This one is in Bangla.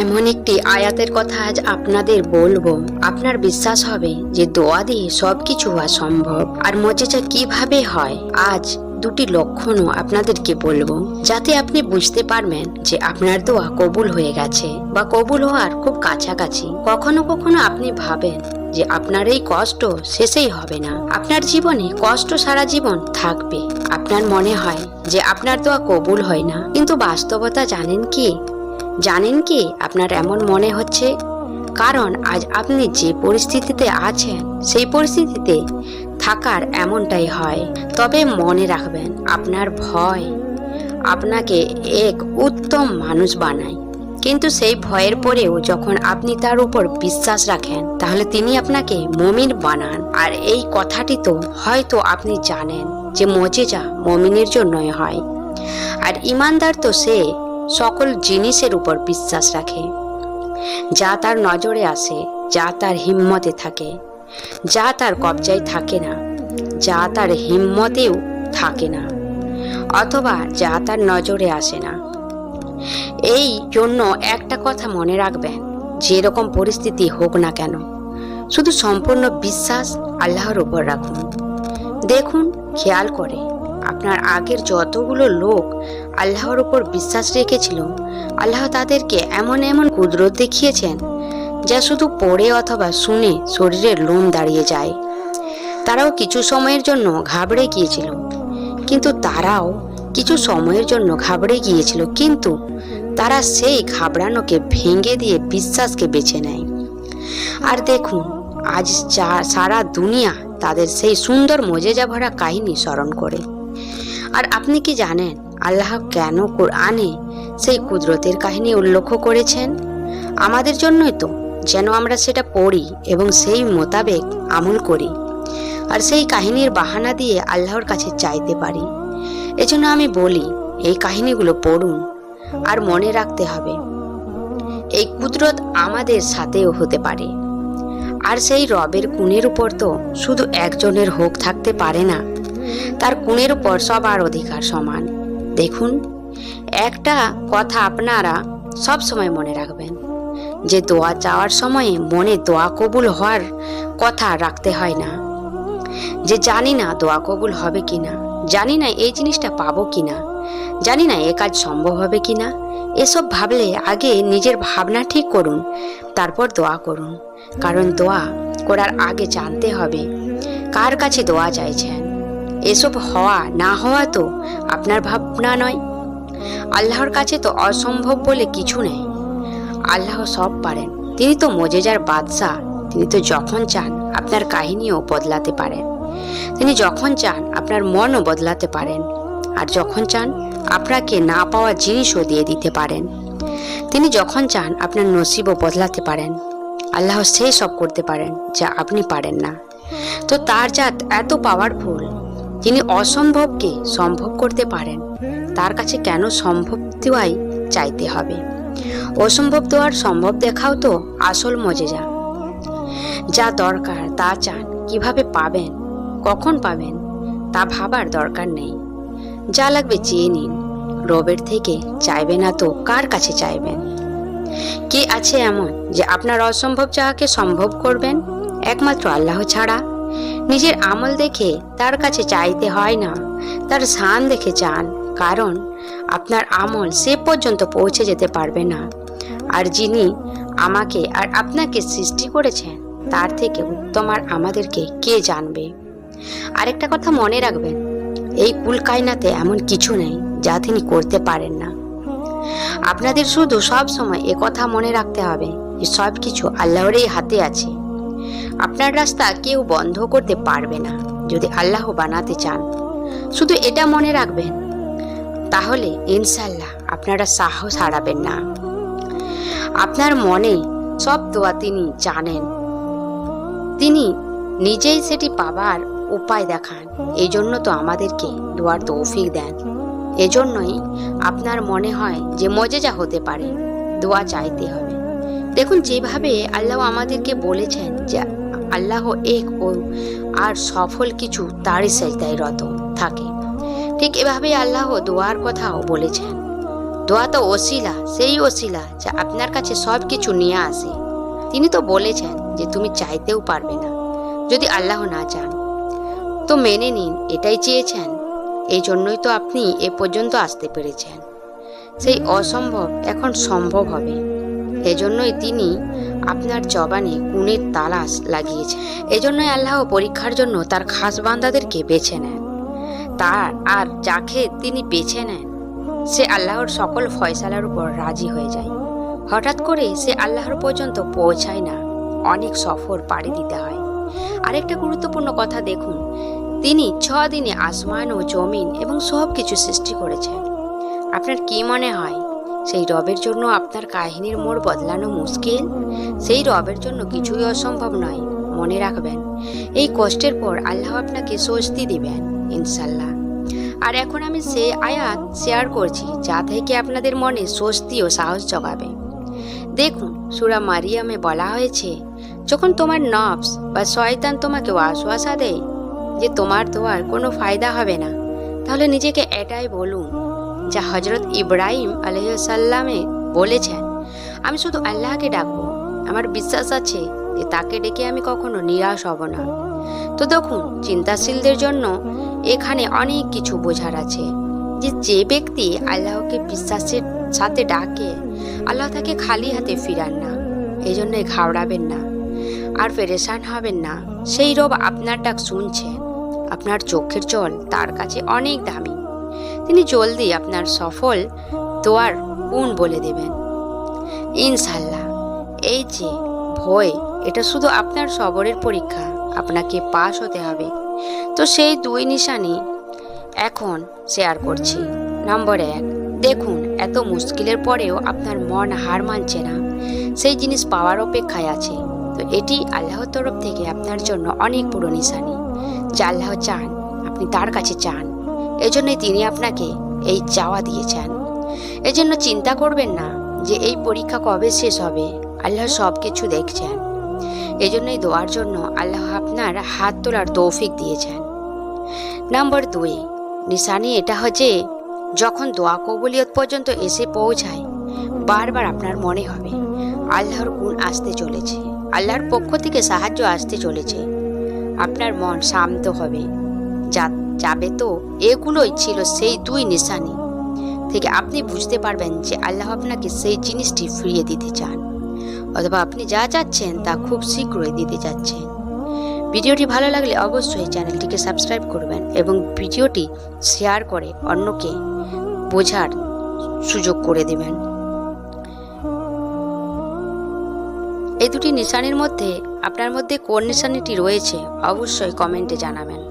এমন একটি আয়াতের কথা আজ আপনাদের বলব। আপনার বিশ্বাস হবে যে দোয়া দিয়ে সবকিছু হওয়া সম্ভব। আর মজেজা কীভাবে হয়? আজ দুটি লক্ষণও আপনাদেরকে বলব। যাতে আপনি বুঝতে পারবেন যে আপনার দোয়া কবুল হয়ে গেছে বা কবুল হওয়ার খুব কাছাকাছি। কখনো কখনো আপনি ভাবেন যে আপনার এই কষ্ট শেষেই হবে না। আপনার জীবনে কষ্ট সারা জীবন থাকবে। আপনার মনে হয় যে আপনার দোয়া কবুল হয় না। কিন্তু বাস্তবতা জানেন কি? জানেন কি আপনার এমন মনে হচ্ছে? কারণ আজ আপনি যে পরিস্থিতিতে আছেন, সেই পরিস্থিতিতে থাকার এমনটাই হয়। তবে মনে রাখবেন, আপনার ভয় আপনাকে এক উত্তম মানুষ বানায়। কিন্তু সেই ভয়ের পরেও যখন আপনি তার উপর বিশ্বাস রাখেন, তাহলে তিনি আপনাকে মমিন বানান। আর এই কথাটি তো হয়তো আপনি জানেন যে মজেজা মমিনের জন্যই হয়। আর ইমানদার তো সে সকল জিনিসের উপর বিশ্বাস রাখে। যা তার নজরে আসে, যা তার হিম্মতে থাকে। যা তার কবজায় থাকে না, যা তার হিম্মতেও থাকে না, অথবা যা তার নজরে আসে না। এই জন্য একটা কথা মনে রাখবেন যে এরকম পরিস্থিতি হোক না কেন, শুধু সম্পূর্ণ বিশ্বাস আল্লাহর উপর রাখুন। দেখুন, খেয়াল করে। আপনার আগের যতগুলো লোক আল্লাহর উপর বিশ্বাস রেখেছিল, আল্লাহ তাদেরকে এমন এমন কুদরত দেখিয়েছেন যা শুধু পড়ে অথবা শুনে শরীরের লোম দাঁড়িয়ে যায়। তারাও কিছু সময়ের জন্য ঘাবড়ে গিয়েছিল, কিন্তু তারাও কিছু সময়ের জন্য ঘাবড়ে গিয়েছিল, কিন্তু তারা সেই ঘাবড়ানোকে ভেঙে দিয়ে বিশ্বাসকে বেছে নেয়। আর দেখুন, আজ যা সারা দুনিয়া তাদের সেই সুন্দর মজেজা ভরা কাহিনী স্মরণ করে। আর আপনি কি জানেন আল্লাহ কেন কোরআনে সেই কুদরতের কাহিনী উল্লেখ করেছেন? আমাদের জন্যই তো যেন আমরা সেটা পড়ি এবং সেই মোতাবেক আমল করি আর সেই কাহিনীর বাহানা দিয়ে আল্লাহর কাছে চাইতে পারি। এজন্য আমি বলি, এই কাহিনীগুলো পড়ুন আর মনে রাখতে হবে, এই কুদরত আমাদের সাথেও হতে পারে। আর সেই রবের গুণের উপর তো শুধু একজনের হোক থাকতে পারে না তার গুণের উপর সবার অধিকার সমান। দেখুন, একটা কথা আপনারা সব সময় মনে রাখবেন, যে দোয়া চাওয়ার সময়ে মনে দোয়া কবুল হওয়ার কথা রাখতে হয় না। যে জানি না দোয়া কবুল হবে কিনা, জানি না এই জিনিসটা পাবো কিনা, জানি না এ কাজ সম্ভব হবে কি না এসব ভাবলে আগে নিজের ভাবনা ঠিক করুন, তারপর দোয়া করুন। কারণ দোয়া করার আগে জানতে হবে কার কাছে দোয়া চাইছেন। এসব হওয়া না হওয়া তো আপনার ভাবনা নয়। আল্লাহর কাছে তো অসম্ভব বলে কিছু নেই। আল্লাহ সব পারেন। তিনি তো মজেজার বাদশাহ। তিনি তো যখন চান আপনার কাহিনীও বদলাতে পারেন। তিনি যখন চান আপনার মনও বদলাতে পারেন। আর যখন চান আপনাকে না পাওয়া জিনিসও দিয়ে দিতে পারেন। তিনি যখন চান আপনার নসিবও বদলাতে পারেন। আল্লাহ সেই সব করতে পারেন যা আপনি পারেন না। তো তার জাত এত পাওয়ারফুল তিনি অসম্ভবকে সম্ভব করতে পারেন, তার কাছে কেন সম্ভব দেওয়াই চাইতে হবে। অসম্ভব দেওয়ার সম্ভব দেখাও তো আসল মজেজা। যা দরকার, তা চান, কীভাবে পাবেন, কখন পাবেন, তা ভাবার দরকার নেই। যা লাগবে চেয়ে নিন, রবের থেকে চাইবে না তো কার কাছে চাইবেন কে আছে এমন যে আপনার অসম্ভব চাহাকে সম্ভব করবেন, একমাত্র আল্লাহ ছাড়া নিজের আমল দেখে তার কাছে চাইতে হয় না। তার শান দেখে চান, কারণ আপনার আমল সে পর্যন্ত পৌঁছে যেতে পারবে না। আর যিনি আমাকে আর আপনাকে সৃষ্টি করেছেন, তার থেকে উত্তম আর আমাদেরকে কে জানবে? আরেকটা কথা মনে রাখবেন, এই কুল কায়নাতে এমন কিছু নেই যা তিনি করতে পারেন না। আপনাদের শুধু সব সময় কথা মনে রাখতে হবে যে সব কিছু আল্লাহরই হাতে আছে। আপনার রাস্তা কেউ বন্ধ করতে পারবে না, যদি আল্লাহ বানাতে চান। শুধু এটা মনে রাখবেন। তাহলে ইনশাল্লাহ আপনারা সাহস হারাবেন না। আপনার মনে সব দোয়া তিনি জানেন। তিনি নিজেই সেটি পাবার উপায় দেখান। এই জন্য তো আমাদেরকে দোয়ার তৌফিক দেন। এজন্যই আপনার মনে হয় যে মজেজা হতে পারে। দোয়া চাইতে হবে। দেখুন, যেভাবে আল্লাহ আমাদেরকে বলেছেন যে আল্লাহ এক ও আর সফল কিছু, তারই সেজদায় রত থাকে। ঠিক এভাবে আল্লাহ দোয়ার কথাও বলেছেন। দোয়া তো ওসিলা, সেই ওসিলা যা আপনার কাছে সব কিছু নিয়ে আসে। তিনি তো বলেছেন যে তুমি চাইতেও পারবে না, যদি আল্লাহ না চান। তো মেনে নিন, এটাই চেয়েছেন। এই জন্যই তো আপনি এ পর্যন্ত আসতে পেরেছেন। সেই অসম্ভব এখন সম্ভব হবে। এজন্যই তিনি আপনার জবানে গুণের তালাশ লাগিয়েছেন। এজন্যই আল্লাহ পরীক্ষার জন্য তার খাস বান্দাদেরকে বেছে নেন। তার আর যাকে তিনি বেছে নেন, সে আল্লাহর সকল ফয়সালার উপর রাজি হয়ে যায়। হঠাৎ করে সে আল্লাহর পর্যন্ত পৌঁছায় না, অনেক সফর পাড়ি দিতে হয়। আরেকটা গুরুত্বপূর্ণ কথা দেখুন, তিনি ছ দিনে আসমান ও জমিন এবং সব কিছু সৃষ্টি করেছেন। আপনার কি মনে হয়? সেই রবের জন্য আপনার কাহিনীর মোড় বদলানো মুশকিল? সেই রবের জন্য কিছুই অসম্ভব নয়, মনে রাখবেন। এই কষ্টের পর আল্লাহ আপনাকে স্বস্তি দিবেন ইনশাল্লাহ আর এখন আমি সে আয়াত শেয়ার করছি, যা থেকে আপনাদের মনে স্বস্তি ও সাহস জগাবে। দেখুন, সুরা মারিয়ামে বলা হয়েছে, যখন তোমার নফস বা শয়তান তোমাকে ওয়াসওয়াসা দেয় যে তোমার দোয়ার কোনো ফায়দা হবে না, তাহলে নিজেকে এটাই বলুন যা হজরত ইব্রাহিম আলহ্লামে বলেছেন, আমি শুধু আল্লাহকে ডাকবো। আমার বিশ্বাস আছে যে তাকে ডেকে আমি কখনো নিরাশ হব না। তো দেখুন, চিন্তাশীলদের জন্য এখানে অনেক কিছু বোঝার আছে। যে যে ব্যক্তি আল্লাহকে বিশ্বাসের সাথে ডাকে, আল্লাহ তাকে খালি হাতে ফিরান না এই জন্য ঘাবড়াবেন না আর পেরেশান হবেন না। সেই রব আপনার ডাক শুনছেন আপনার চোখের জল তার কাছে অনেক দামি। তিনি জলদি আপনার সফল দোয়ার গুণ বলে দেবেন। ইনশাল্লাহ এই যে, ভয়, এটা শুধু আপনার সবরের পরীক্ষা, আপনাকে পাশ হতে হবে। তো সেই দুই নিশানি এখন শেয়ার করছি। নম্বর এক, দেখুন, এত মুশকিলের পরেও আপনার মন হার মানছে না। সেই জিনিস পাওয়ার অপেক্ষায় আছে। তো এটি আল্লাহর তরফ থেকে আপনার জন্য অনেক বড় নিশানি। যা আল্লাহ চান, আপনি তার কাছে চান। এজন্যই তিনি আপনাকে এই চাওয়া দিয়েছেন। এজন্য চিন্তা করবেন না যে এই পরীক্ষা কবে শেষ হবে। আল্লাহ সব কিছু দেখছেন। এজন্যই দোয়ার জন্য আল্লাহ আপনার হাত তোলার তৌফিক দিয়েছেন। নাম্বার দুই, নিশানি এটা হচ্ছে যখন দোয়া কবুলিয়ত পর্যন্ত এসে পৌঁছায়, বারবার আপনার মনে হবে, আল্লাহর গুণ আসতে চলেছে, আল্লাহর পক্ষ থেকে সাহায্য আসতে চলেছে। আপনার মন শান্ত হবে। যা যাবে তো, এগুলোই ছিল সেই দুই নিশানি। থেকে আপনি বুঝতে পারবেন যে আল্লাহ আপনাকে সেই জিনিসটি ফিরিয়ে দিতে চান। অথবা আপনি যা চাচ্ছেন তা খুব শীঘ্রই দিতে যাচ্ছেন ভিডিওটি ভালো লাগলে অবশ্যই চ্যানেলটিকে সাবস্ক্রাইব করবেন এবং ভিডিওটি শেয়ার করে অন্যকে বোঝার সুযোগ করে দেবেন। এই দুটি নিশানির মধ্যে, আপনার মধ্যে কোন নিশানিটি রয়েছে অবশ্যই কমেন্টে জানাবেন।